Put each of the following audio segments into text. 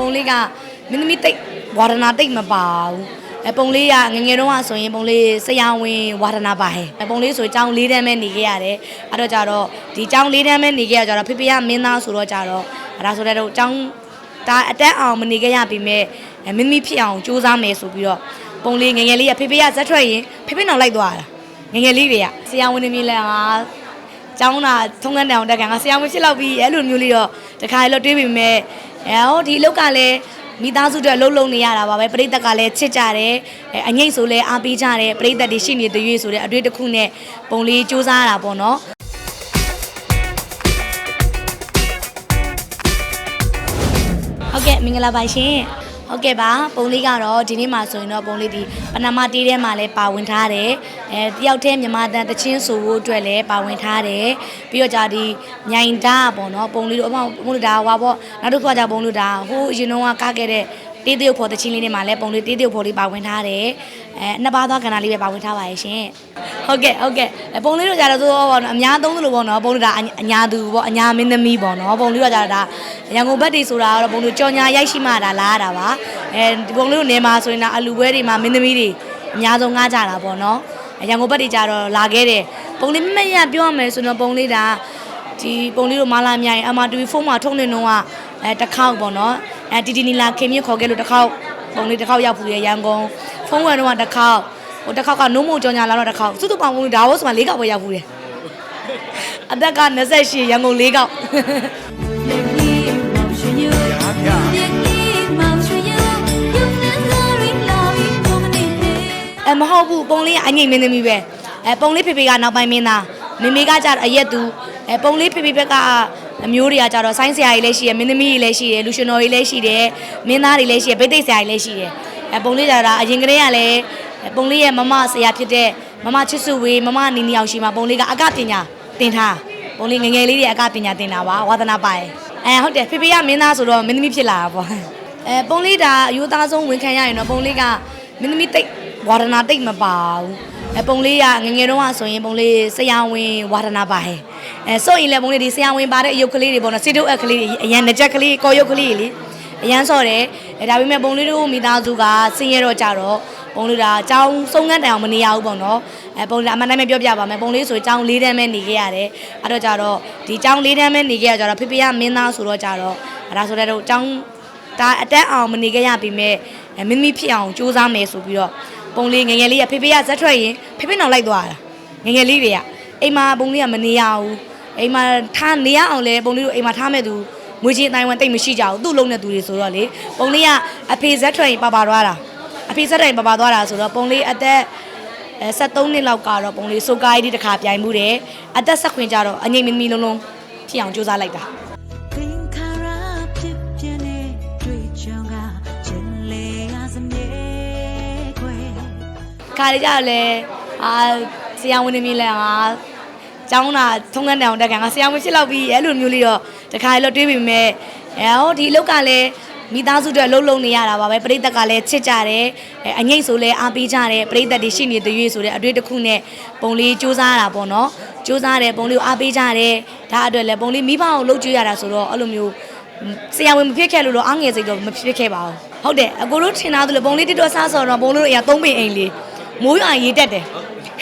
ပုံလေးကမင်းသမီးတိတ်ဝါဒနာတိတ်မပါဘူးအဲပုံလေးကငယ်ငယ်တုန်းကဆိုရင်ပုံလေးဆရာဝန်ဝါဒနာပါဟဲ့အဲပုံလေးဆိုကျောင်း၄တန်းပဲနေခဲ့ရတယ်အဲ့တော့ကြတော့ဒီကျောင်း၄တန်းပဲနေခဲ့ရကြတော့ဖေဖေကမင်းသားဆိုတော့ကြတော့အဲ့ဒါဆိုတဲ့တော့ကျောင်းဒါအတက်အောင်မနေခဲ့ရပြီမဲ့အဲမင်းသမီးဖြစ်အောင်ကြိုးစားမယ်ဆိုပြီးတော့ပုံလေးငယ်ငယ်လေးကဖေဖေကဇက်ထွက်ရင်ဖေဖေနောက်လိုက်သွားတာငယ်ငယ်လေးတွေကဆရာဝန်နေမြင်လဲငါကျောင်းတာထုံးကန်းတောင်တက်ကငါဆရာမဖြစ်တော့ပြီးအဲ့လိုမျိုးလေးတော့တခါလေတော့တွေးပြီးမဲ့ အဲဟောဒီလောက်ကလည်းမိသားစုတွေလှုပ်လှုပ်နေရတာပါပဲပြိတ္တကလည်းချစ်ကြတယ်အဲအငိမ့်ဆိုလဲအားပေးကြတယ်ပြိတ္တတွေရှိနေတဲ့ရွေးဆိုတဲ့အတွေ့တစ်ခုနဲ့ပုံလေးစူးစမ်းရတာပေါ့နော်ဟုတ်ကဲ့မင်္ဂလာပါရှင် ဟုတ်ကဲ့ပါပုံလေးကတော့ဒီနေ့မှဆိုရင်တော့ပုံလေးဒီပနမတီးထဲမှာလည်းပါဝင်ထားတယ်အဲတယောက်တည်းမြန်မာတန်တချင်းဆိုဖို့အတွက်လည်းပါဝင်ထားတယ်ပြီးတော့ကြာဒီမြိုင်တာပေါ့နော်ပုံလေးတို့အမပုံလေးဒါဟွာပေါ့နောက်တစ်ခါကြာပုံလေးဒါဟိုးအရင်တော့ကခဲ့တဲ့ တေးသေးဖို့တချင်းလေးတွေမှာလည်းပုံလေးတေးသေးဖို့လေးပါဝင်ထားတယ်အဲနှစ်ပါးသောကဏ္ဍလေးပဲပါဝင်ထားပါရဲ့ရှင်ဟုတ်ကဲ့ဟုတ်ကဲ့အဲပုံလေးတို့ကြတော့ဆိုတော့ပေါ့နော်အများသုံးသလိုပေါ့နော်ပုံလေးဒါအညာသူပေါ့အညာမင်းသမီးပေါ့နော်ပုံလေးတို့ကြတော့ဒါရန်ကုန်ဘက်တွေဆိုတာကတော့ပုံလေးကြော်ညာရိုက်ရှိမှဒါလာရတာပါအဲဒီပုံလေးတို့နေမှာဆိုရင်တော့အလူပွဲတွေမှာမင်းသမီးတွေအများဆုံးငားကြတာပေါ့နော်ရန်ကုန်ဘက်တွေကြတော့လာခဲ့တယ်ပုံလေးမရပြောရမယ်ဆိုတော့ပုံလေးဒါ ဒီပုံလေးတို့မာလာမြိုင်အမတူဖုန်းမှာထုံးနေတော့ကအဲတစ်ခေါက်ပေါ့နော်အဲတီတီနီလာခင်မြင့်ခေါ်ခဲ့လို့တစ်ခေါက်ပုံလေးတစ်ခေါက်ရောက်ဖူးရရန်ကုန်ဖုန်းဝင်တော့တစ်ခေါက်ဟိုတစ်ခေါက်ကနိုးမို့ကြော်ညာလာတော့တစ်ခေါက်စုစုပေါင်းပုံလေးဒါဝတ်ဆိုမှ၄ခေါက်ပဲရောက်ဖူးတယ်အသက်က28ရန်ကုန်၄ခေါက်အဲမဟုတ်ဘူးပုံလေးကအငိမ့်မင်းသမီးပဲအဲပုံလေးဖေဖေကနောက်ပိုင်းမင်းသား မေမေကကြတော့အရက်သူအဲပုံလေးဖေဖေဘက်ကအမျိုးတွေကကြတော့ဆိုင်းဆရာကြီးလည်းရှိတယ်မင်းသမီးကြီးလည်းရှိတယ်လူရှင်တော်ကြီးလည်းရှိတယ်မင်းသားတွေလည်းရှိတယ်ဗိသိက်ဆရာကြီးလည်းရှိတယ်အဲပုံလေးကြတော့အရင်ကတည်းကလည်းပုံလေးရဲ့မမဆရာဖြစ်တဲ့မမချစ်စုဝေးမမနီနီအောင်ရှိမှာပုံလေးကအကပညာသင်ထားပုံလေးငယ်ငယ်လေးတွေအကပညာသင်တာပါဝါသနာပါရဲ့အဲဟုတ်တယ်ဖေဖေကမင်းသားဆိုတော့မင်းသမီးဖြစ်လာတာပေါ့အဲပုံလေးဒါအယူသားဆုံးဝန်ခံရရင်တော့ပုံလေးကမင်းသမီးတိတ်ဝါဒနာတိတ်မပါဘူး အဲပုံလေးကငယ်ငယ်တုန်းကဆိုရင်ပုံလေးဆရာဝန်ဝါဒနာပါဟဲ့အဲဆိုရင်လည်းပုံလေးဒီဆရာဝန်ပါတဲ့အယုတ်ကလေးတွေပေါ့နော်စစ်တုပ်အက်ကလေးတွေအရန်ငကြက်ကလေးကော်ရုပ်ကလေးတွေလေအရန်ဆော့တယ်အဲဒါပေမဲ့ပုံလေးတို့မိသားစုကဆင်းရဲတော့ကြတော့ပုံလေးဒါအကြောင်းစုံငန်းတိုင်အောင်မနေရဘူးပေါ့နော်အဲပုံလေးအမှန်တိုင်းပဲပြောပြပါမယ်ပုံလေးဆိုအကြောင်း၄တန်းပဲနေခဲ့ရတယ်အဲ့တော့ကြတော့ဒီအကြောင်း၄တန်းပဲနေခဲ့ရကြတော့ဖေဖေကမင်းသားဆိုတော့ကြတော့အဲ့ဒါဆိုတဲ့တော့အကြောင်းဒါအတက်အောင်မနေခဲ့ရပြီမဲ့အဲမင်းမိဖြစ်အောင်စူးစမ်းမယ်ဆိုပြီးတော့ ပုံလေးငယ်ငယ်လေးကဖေဖေကဇက်ထွက်ရင်ဖေဖေနောက်လိုက်သွားတာငယ်ငယ်လေးတွေကအိမ်မှာပုံလေးကမနေရဘူးအိမ်မှာထားနေရအောင်လဲပုံလေးတို့အိမ်မှာထားမဲ့သူငွေချင်းအတိုင်းဝန်တိတ်မရှိကြဘူးသူ့လုံးတဲ့သူတွေဆိုတော့လေပုံလေးကအဖေဇက်ထွက်ရင်ပါပါသွားတာအဖေဇက်ထွက်ရင်ပါပါသွားတာဆိုတော့ပုံလေးအသက်အဲ73နှစ်လောက်ကတော့ပုံလေးဆိုကားကြီးတစ်ခါပြိုင်မှုတယ်အသက်ဆက်ခွင်ကြတော့အငိမ့်မင်းမီလုံးလုံးဖြစ်အောင်ကြိုးစားလိုက်တာ ခါရကြတော့လေအာဆရာဝန်နေမြင်လဲငါကျောင်းတာထုံးကန်းတောင်တက်ကငါဆရာဝန်ဖြစ်တော့ပြီးအဲ့လိုမျိုးလေးတော့တခါလေတော့တွေးပြီးမဲ့အဲဟောဒီလောက်ကလည်းမိသားစုတွေလှုပ်လှုပ်နေရတာပါပဲပြိတ္တကလည်းချစ်ကြတယ်အဲအငိမ့်ဆိုလဲအားပေးကြတယ်ပြိတ္တတွေရှိနေတဲ့ရွေးဆိုတဲ့အတွေ့တစ်ခုနဲ့ပုံလေးစူးစမ်းရတာပေါ့နော်စူးစမ်းတယ်ပုံလေးကိုအားပေးကြတယ်ဒါအတွက်လည်းပုံလေးမိဘအောင်လှုပ်ကြွေးရတာဆိုတော့အဲ့လိုမျိုးဆရာဝန်မဖြစ်ခဲ့လို့တော့အငယ်စိတ်တော့မဖြစ်ခဲ့ပါဘူးဟုတ်တယ်အကိုတို့ထင်သားသလိုပုံလေးတစ်တော်စားဆိုတော့ပုံလေးတို့အရာသုံးပင်အိမ်လေး မိုးရွာရေတက်တယ်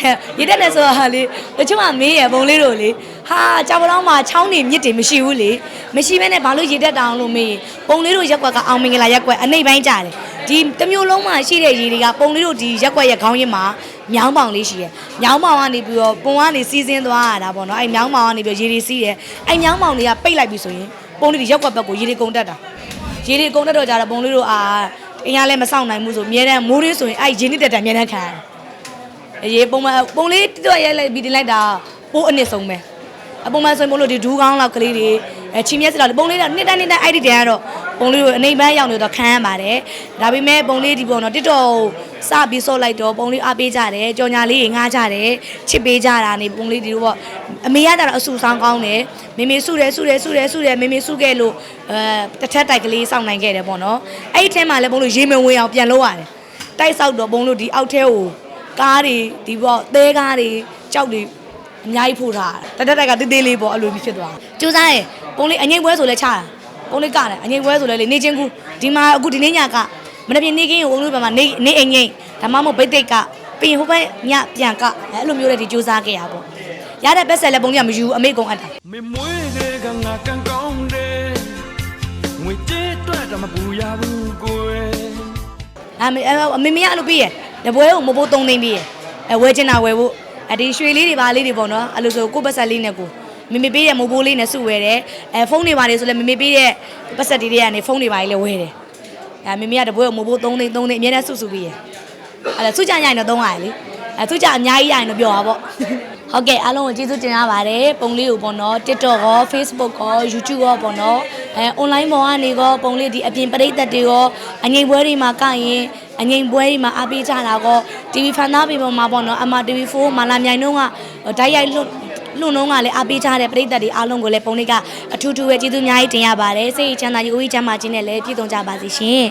ဟဲ့ရေတက်တယ်ဆိုတာဟာလေတချို့ကမေးရပုံလေးတို့လေဟာကြောင်ပလောင်းမှာချောင်းနေမြစ်တွေမရှိဘူးလေမရှိဘဲနဲ့ဘာလို့ရေတက်တောင်လို့မေးပုံလေးတို့ရက်ကွက်ကအောင်မင်္ဂလာရက်ကွက်အနှိပ်ပိုင်းကြတယ်ဒီတစ်မျိုးလုံးမှာရှိတဲ့ရေတွေကပုံလေးတို့ဒီရက်ကွက်ရဲ့ခေါင်းရင်းမှာမြောင်းပေါင်လေးရှိတယ်မြောင်းပေါင်ကနေပြီးတော့ပုံကနေစီးစင်းသွားရတာပေါ့နော်အဲ့မြောင်းပေါင်ကနေပြီးတော့ရေတွေစီးတယ်အဲ့မြောင်းပေါင်တွေကပိတ်လိုက်ပြီဆိုရင်ပုံလေးတွေရက်ကွက်ဘက်ကိုရေတွေကုန်တက်တာရေတွေကုန်တတ်တော့ကြတော့ဘုံလေးတို့အာအင်ရလည်းမဆောင်နိုင်ဘူးဆိုအမြဲတမ်းမိုးရင်းဆိုရင်အဲ့ရင်းနှစ်တက်တက်အမြဲတမ်းခံရတယ် အရေးပုံမှန်ပုံလေးတော့ရိုက်လိုက်ပြီးတင်လိုက်တာပိုးအနစ်ဆုံးပဲအပုံမှန်ဆိုရင်ဘုံလို့ဒီဒူးကောင်းလောက်ကလေးတွေအဲချီမြက်စလောက်ပုံလေးတော့နှစ်တိုင်းနှစ်တိုင်းအဲ့ဒီတန်ကတော့ပုံလေးတို့အနေပန်းရောက်နေတော့ခံရပါတယ်ဒါပေမဲ့ပုံလေးဒီပုံတော့တစ်တော်စပြီးဆော့လိုက်တော့ပုံလေးအားပေးကြတယ်ကြော်ညာလေးတွေငားကြတယ်ချစ်ပေးကြတာနေပုံလေးဒီလိုပေါ့အမေရတာတော့အဆူဆောင်ကောင်းတယ်မေမေစုတယ်စုတယ်စုတယ်စုတယ်မေမေစုခဲ့လို့အဲတစ်ထက်တိုက်ကလေးစောင့်နိုင်ခဲ့တယ်ပေါ့နော်အဲ့ဒီထဲမှာလည်းပုံလို့ရေမဝင်အောင်ပြန်လုပ်ရတယ်တိုက်ဆောက်တော့ပုံလို့ဒီအောက်ထဲကို ကားတွေဒီပေါ့သဲကားတွေကြောက်တွေအများကြီးဖို့ထားတာတက်တက်တိုက်ကတေးသေးလေးပေါ့အဲ့လိုမျိုးဖြစ်သွားတယ်ကြိုးစားရင်ပုံလေးအငိမ့်ပွဲဆိုလဲချတာပုံလေးကတယ်အငိမ့်ပွဲဆိုလဲလေနေချင်းကူဒီမှာအခုဒီနေ့ညကမနေ့ကနေကင်းကိုအုံလို့ပဲမှာနေနေအိမ်ငိမ့်ဒါမှမဟုတ်ဘိတ်သိက်ကပြင်ဟိုဘက်ညပြန်ကအဲ့လိုမျိုးတွေဒီစူးစမ်းခဲ့ရပါရတဲ့ဘက်ဆက်လဲပုံကြီးကမယူအမေကုံအပ်တာမေမွေးတဲ့ကငါကန်ကောင်းတယ်ငွေကြေးအတွက်တော့မပူရဘူးကိုယ်အမေအမေမရအဲ့လိုပြီးရ တပွဲကိုမဖို့သုံးသိန်းပြီးရအဲဝဲချင်တာဝဲဖို့အဒီရွှေလေးတွေပါလေးတွေပေါ့နော်အဲ့လိုဆိုကိုယ့်ပတ်ဆက်လေးနဲ့ကိုမေမေပေးတဲ့မိုးဘိုးလေးနဲ့စုဝဲတယ်အဲဖုန်းတွေပါလေဆိုလဲမေမေပေးတဲ့ပတ်ဆက်တွေတွေကနေဖုန်းတွေပါလေးလည်းဝဲတယ်အဲမေမေကတပွဲကိုမိုးဘိုး3သိန်း3သိန်းအများနဲ့စုစုပြီးရအဲ့ဒါစုကြရရင်တော့300လေအဲစုကြအများကြီးရရင်တော့ပြောတာပေါ့ ဟုတ်ကဲ့အားလုံးကိုကျေးဇူးတင်ရပါတယ်ပုံလေးကိုပေါ့နော် TikTok ရော Facebook ရော YouTube ရောပေါ့နော်အဲ online ပေါ်ကနေရောပုံလေးဒီအပြင်ပရိသတ်တွေရောအငိမ်ပွဲတွေမှာကရင်အငိမ်ပွဲတွေမှာအားပေးကြတာကော TV ဖန်သားပေပေါ်မှာပေါ့နော်အမ TV4 မာလာမြိုင်တော့ကဓာတ်ရိုက်လွတ်လွန်လုံးကလည်းအားပေးကြတဲ့ပရိသတ်တွေအားလုံးကိုလည်းပုံလေးကအထူးထူးပဲကျေးဇူးအများကြီးတင်ရပါတယ်စိတ်ချမ်းသာရေးဦးချမ်းသာခြင်းနဲ့လည်းပြည့်စုံကြပါစေရှင်